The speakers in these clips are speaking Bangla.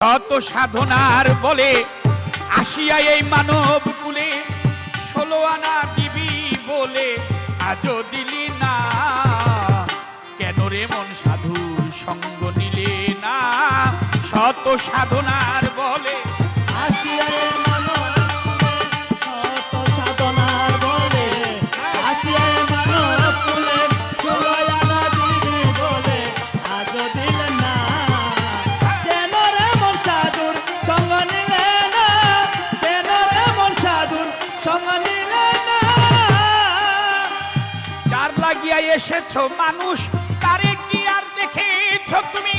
শত সাধনার বলে আসিয়া এই মানব কুলে, ষোলো আনা দিবি বলে আজও দিলি না। কেন রে মন সাধুর সঙ্গ নিলে না? শত সাধনার বলে চার লাগিয়া এসেছ মানুষ তারে কি আর দেখেছ তুমি?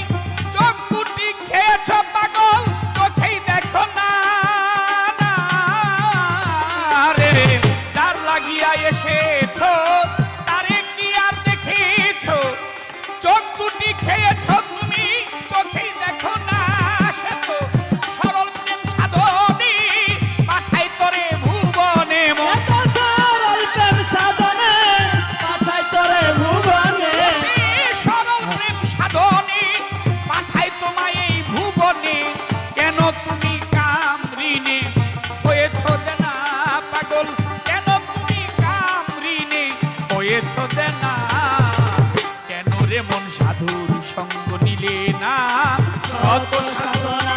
পাগল কেন তুমি কামরিনে হয়েছ না কেন রে মন সাধুর সঙ্গ নিলে না? কত সাধনা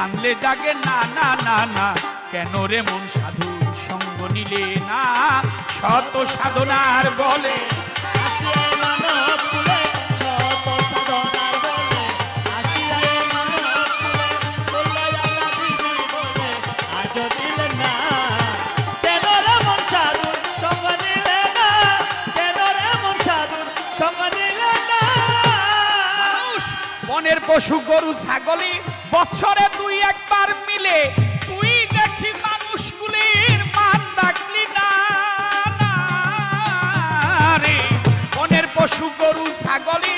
জানলে জাগে না না না না। কেন রে মন সাধু সঙ্গ নিলে না? শত সাধনার বলে পশু গরু, ছাগলি বছরে তুই একবার মিলে। তুই দেখি মানুষগুলির মান ডাকলি না রে। মনের পশু গরু, ছাগলি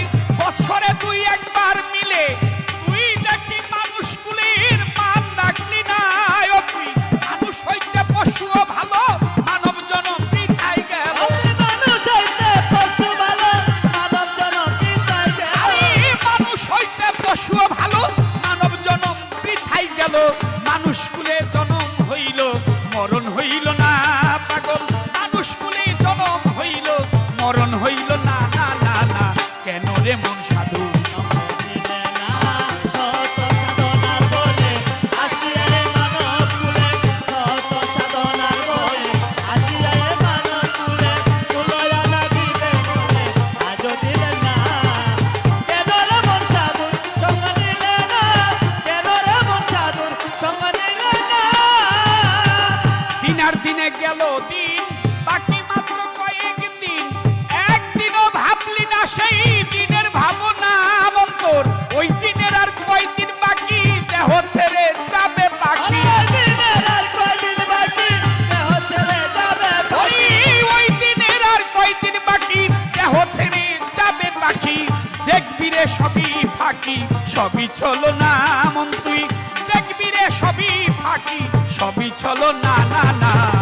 সবই চলো না মন তুই দেখবি রে সবই ফাঁকি। সবই চলো না না না।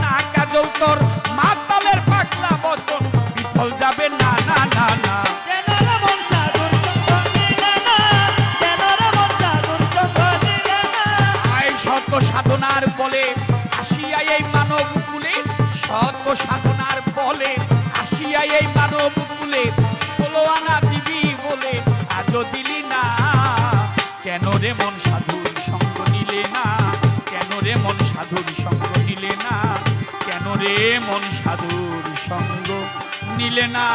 সাধনার বলে আসিয়া এই মানব কুলে, ষোলো আনা দিবি বলে আজ দিলি না। কেন রে মন সাধুর সঙ্গ নিলে না? কেন রে মন সাধুর সঙ্গ নিলে না? কেন রে মন সাধুর সঙ্গ নিলে না?